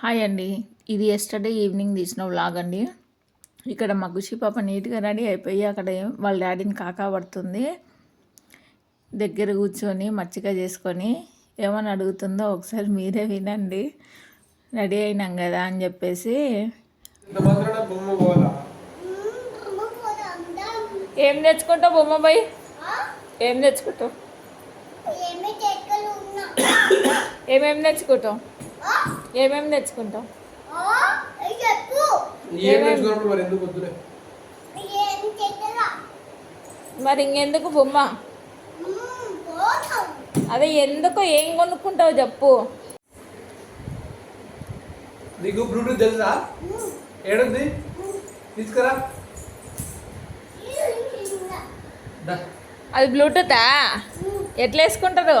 Hi అండి. ఇది yesterday evening తీసిన వ్లాగ్ అండి. ఇక్కడ మా ఖుషి పాప నీట్గా రెడీ అయిపోయి అక్కడ వాళ్ళ డాడీని కాకా పడుతుంది. దగ్గర కూర్చొని మచ్చిక చేసుకొని ఏమని అడుగుతుందో ఒకసారి మీరే వినండి. రెడీ అయినాం కదా అని చెప్పేసి. ఏం తెచ్చుకుంటావు బొమ్మ బాయ్ ఏం తెచ్చుకుంటావు ఏమేమి తెచ్చుకుంటావు ఏమేమి తెచ్చుకున్నప్పుడు మరి ఇంకెందుకు బొమ్మ? అదే ఎందుకు ఏం కొనుక్కుంటావు చెప్పు. నీకు బ్లూటూత్ తెలుసా? ఏడుంది? తీసుకురా. అది బ్లూటూతా ఎట్లా వేసుకుంటారు?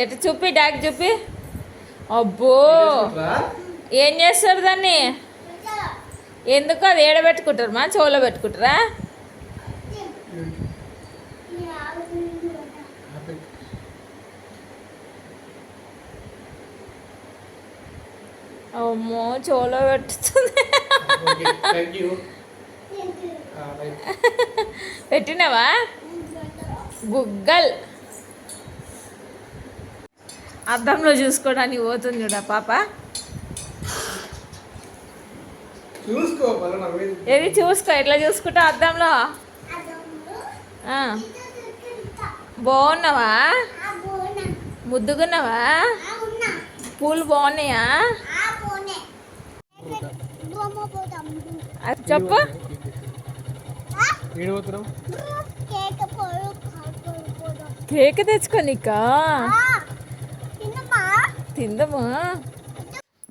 ఎటు చూపి డాక్ చూపి. అబ్బో? ఏం చేస్తారు దాన్ని? ఎందుకు అది ఏడ పెట్టుకుంటారు మా చెవులో పెట్టుకుంటారా. అమ్మో చెవులో పెట్టుతుంది. పెట్టినావా? గుగ్గల్. అద్దంలో చూసుకోవడానికి పోతుంది చూడ పాప. ఏది చూసుకో ఎట్లా చూసుకుంటా అద్దంలో? ఆ, బాగున్నావా? ముద్దుగున్నావా? పూలు బాగున్నాయా? అది చెప్పు. కేక్ తెచ్చుకోనికా తిందము?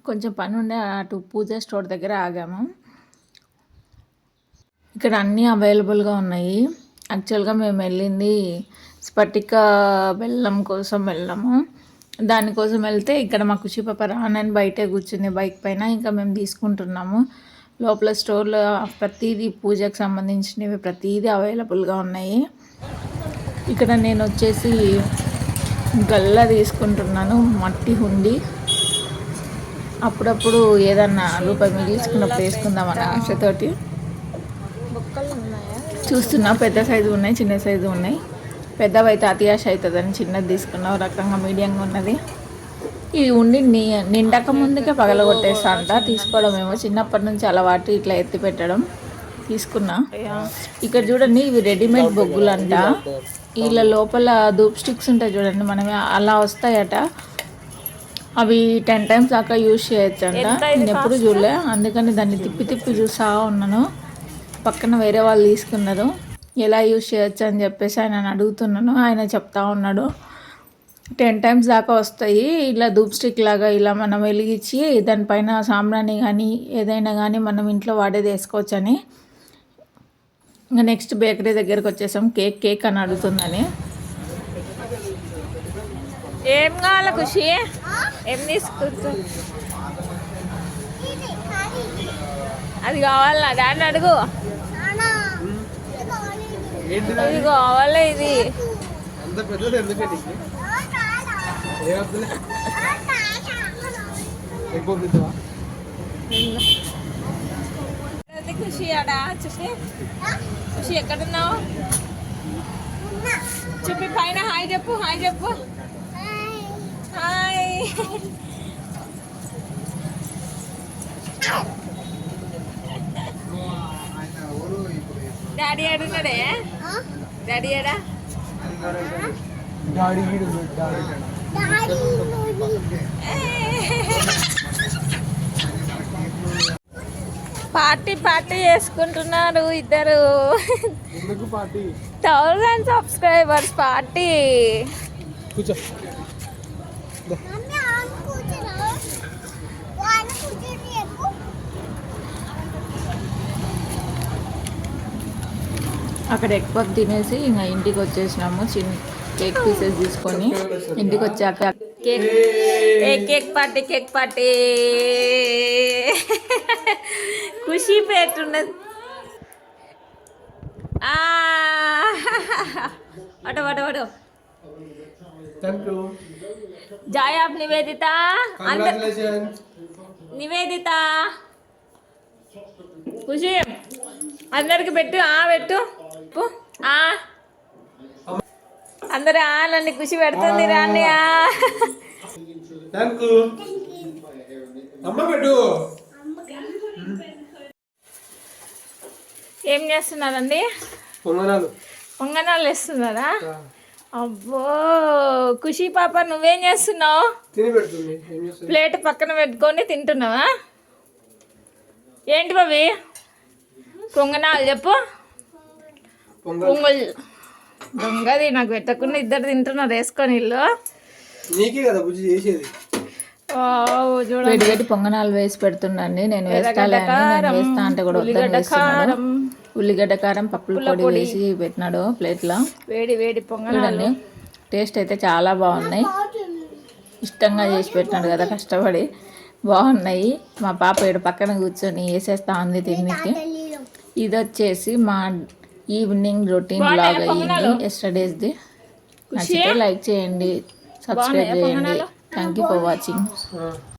కొంచెం పని ఉండే అటు పూజ స్టోర్ దగ్గర ఆగాము. ఇక్కడ అన్నీ అవైలబుల్గా ఉన్నాయి. యాక్చువల్గా మేము వెళ్ళింది స్ఫటిక బెల్లం కోసం వెళ్ళాము. దానికోసం వెళ్తే ఇక్కడ మా ఖుషి పాప రానని బయటే కూర్చుంది బైక్ పైన ఇంకా మేము తీసుకుంటున్నాము. లోపల స్టోర్లో ప్రతిదీ పూజకు సంబంధించినవి ప్రతిదీ అవైలబుల్గా ఉన్నాయి. ఇక్కడ నేను వచ్చేసి గల్ల తీసుకుంటున్నాను మట్టి హుండి. అప్పుడప్పుడు ఏదన్నా రూపాయి మిగిల్చుకున్నప్పుడు వేసుకుందామని ఆశతోటి. చూస్తున్నా పెద్ద సైజు ఉన్నాయి చిన్న సైజు ఉన్నాయి. పెద్దవి అయితే ఆశ అవుతుందని చిన్నది తీసుకున్నా రకంగా మీడియంగా ఉన్నది. ఇవి ఉండి నీ నిండక ముందుకే పగలగొట్టేస్తా అంట తీసుకోవడం ఏమో చిన్నప్పటి నుంచి అలవాటు ఇట్లా ఎత్తి పెట్టడం తీసుకున్నా. ఇక్కడ చూడండి ఇవి రెడీమేడ్ బొగ్గులు అంట వీళ్ళ లోపల ధూప్ స్టిక్స్ ఉంటాయి చూడండి మనమే అలా వస్తాయట. అవి టెన్ టైమ్స్ దాకా యూజ్ చేయొచ్చు అంట నేను ఎప్పుడు చూడలే అందుకని దాన్ని తిప్పి తిప్పి చూసా ఉన్నాను. పక్కన వేరే వాళ్ళు తీసుకున్నారు. ఎలా యూజ్ చేయొచ్చు అని చెప్పేసి ఆయన అడుగుతున్నాను. ఆయన చెప్తా ఉన్నాడు. టెన్ టైమ్స్ దాకా వస్తాయి. ఇలా ధూప్ స్టిక్ లాగా ఇలా మనం వెలిగించి దానిపైన సాంబ్రాణి కానీ ఏదైనా కానీ మనం ఇంట్లో వాడేది వేసుకోవచ్చని. ఇంకా నెక్స్ట్ బేకరీ దగ్గరికి వచ్చేసాం. కేక్ కేక్ అని అడుగుతుందని. ఏం కావాలి ఖుషి? ఏం తీసుకుంటా? అది కావాలా? దాన్ని అడుగు. ఇది కావాలి ఇది? పెద్దది ఎందుకే నీకు ఏ వద్దులే ఎక్కువ పిద్దావా అది ఖుషి ఆడా? చూసి. ఖుషి ఎక్కడున్నావు? చూపి పైన హాయ్ చెప్పు హాయ్ చెప్పు. హాయ్. డాడీ ఆడున్నాడే డాడీ ఆడా? Daddy daddy daddy party party చేసుకుంటున్నారు ఇద్దరు. ఎందుకు పార్టీ? Thousand subscribers party. అక్కడ ఎక్కువ తినేసి ఇంకా ఇంటికి వచ్చేసినాము. చిన్న కేక్ పీసెస్ తీసుకొని ఇంటికి వచ్చాక cake cake cake party cake party. Khushi పెట్టున్నది ఆ, అటు అటు అటు జాయ్ ఆఫ్ నివేదిత. నివేదిత. ఖుషి. అందరికి పెట్టు ఆ పెట్టు. ఆ. అందరు ఆనండి ఖుషి పెడుతుంది రాని ఆ పెట్టు. ఏం చేస్తున్నారండి? పొంగనాలు. పొంగనాలు వేస్తున్నారా? అబ్బో ఖుషి పాప నువ్వేం చేస్తున్నావు? ప్లేట్ పక్కన పెట్టుకొని తింటున్నావా? ఏంటి బాబీ? పొంగనాలు చెప్పు. పొంగల్. పొంగల్. దొంగది నాకు పెట్టకుండా ఇద్దరు తింటున్నారు వేసుకొని ఇల్లు. నీకే కదా బుజ్జి చేసేది. చూడండి. పొంగనాలు వేసి పెడుతుండండి. నేను వేస్తాలే అని నేను వేస్తా అంటే కూడా ఉల్లిగడ్డ కారం పప్పుల పొడి వేసి పెట్టినాడు ప్లేట్లో. వేడి వేడి పొంగనాలు. టేస్ట్ అయితే చాలా బాగున్నాయి. ఇష్టంగా చేసి పెట్టినాడు కదా కష్టపడి. బాగున్నాయి. మా పాప ఇక్కడ పక్కన కూర్చొని వేసేస్తా ఉంది తిన్నికి ఇది వచ్చేసి మా ఈవినింగ్ రొటీన్ బ్లాగ్ అయ్యింది ఎస్టర్డేస్ది నచ్చితే లైక్ చేయండి సబ్స్క్రైబ్ చేయండి. Thank you for watching.